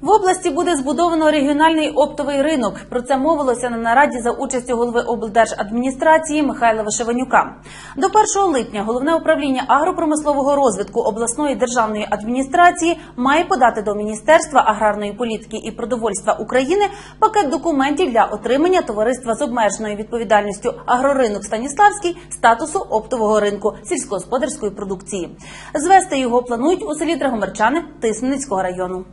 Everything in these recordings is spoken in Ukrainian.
В області буде збудовано регіональний оптовий ринок. Про це мовилося на нараді за участю голови облдержадміністрації Михайла Вишеванюка. До 1 липня головне управління агропромислового розвитку обласної державної адміністрації має подати до Міністерства аграрної політики і продовольства України пакет документів для отримання товариства з обмеженою відповідальністю агроринок Станіславський статусу оптового ринку сільськогосподарської продукції. Звести його планують у селі Драгомирчани Тисменницького району.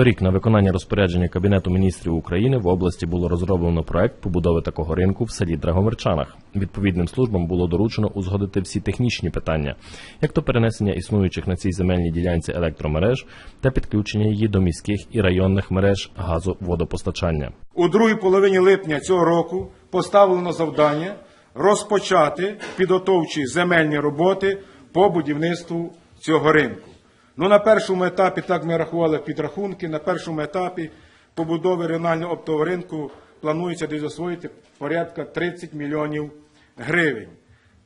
Торік на виконання розпорядження Кабінету міністрів України в області було розроблено проект побудови такого ринку в селі Драгомирчанах. Відповідним службам було доручено узгодити всі технічні питання, як то перенесення існуючих на цій земельній ділянці електромереж та підключення її до міських і районних мереж газоводопостачання. У другій половині липня цього року поставлено завдання розпочати підготовчі земельні роботи по будівництву цього ринку. Ну, на першому етапі, так ми рахували підрахунки, на першому етапі побудови регіонального оптового ринку планується десь освоїти порядка 30 мільйонів гривень.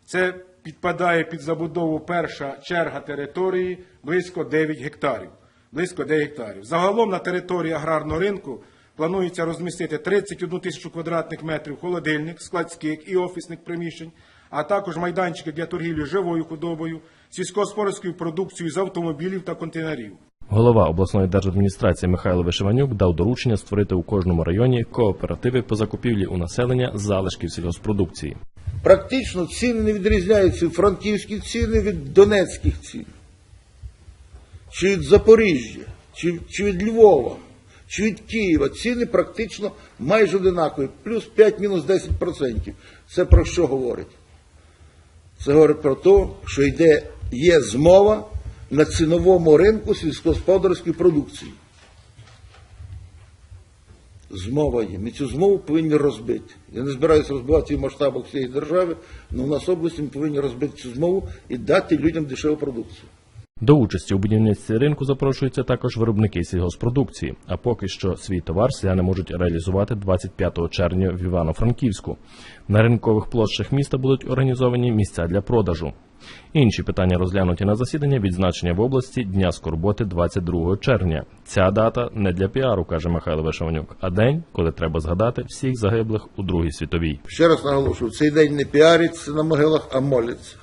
Це підпадає під забудову перша черга території близько 9 гектарів. Близько 9 гектарів. Загалом на території аграрного ринку планується розмістити 31 тисячу квадратних метрів холодильник, складських і офісних приміщень, а також майданчики для торгівлі живою худобою, сільськогосподарською продукцією з автомобілів та контейнерів. Голова обласної держадміністрації Михайло Вишиванюк дав доручення створити у кожному районі кооперативи по закупівлі у населення залишків сільгоспродукції. Практично ціни не відрізняються франківські ціни від донецьких цін, чи від Запоріжжя, чи, чи від Львова, чи від Києва. Ціни практично майже одинакові, плюс 5, мінус 10%. Це про що говорить? Це говорить про те, що йде, є змова на ціновому ринку сільськогосподарської продукції. Змова є. Ми цю змову повинні розбити. Я не збираюся розбивати в масштабах всієї держави, але в нас області ми повинні розбити цю змову і дати людям дешеву продукцію. До участі у будівництві ринку запрошуються також виробники сільгоспродукції. А поки що свій товар селяни можуть реалізувати 25 червня в Івано-Франківську. На ринкових площах міста будуть організовані місця для продажу. Інші питання розглянуті на засідання відзначення в області Дня скорботи 22 червня. Ця дата не для піару, каже Михайло Вишеванюк, а день, коли треба згадати всіх загиблих у Другій світовій. Ще раз наголошую, цей день не піариться на могилах, а моляться.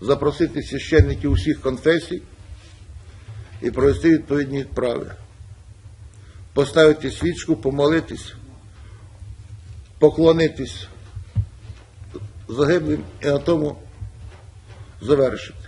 Запросити священників усіх конфесій і провести відповідні відправи. Поставити свічку, помолитись, поклонитись загиблим і на тому завершити.